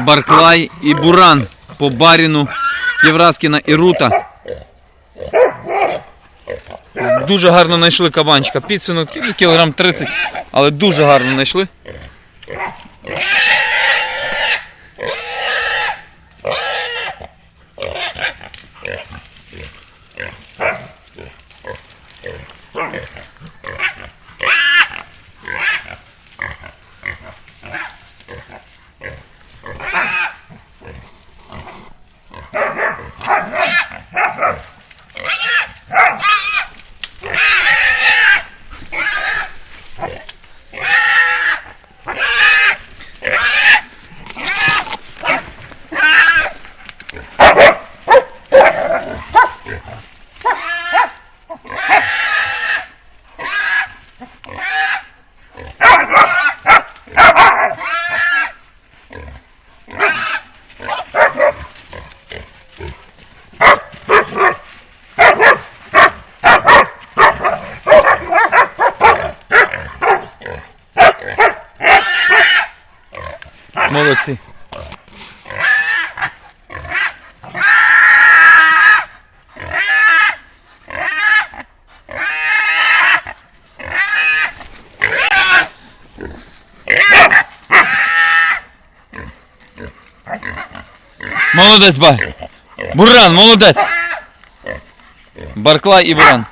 Барклай і Буран по баріну Євраскіна і Рута. Дуже гарно знайшли кабанчика. Підсинок кілограм 30, але дуже гарно знайшли. Молодці. Молодець, ба. Буран, молодець. Барклай і Буран.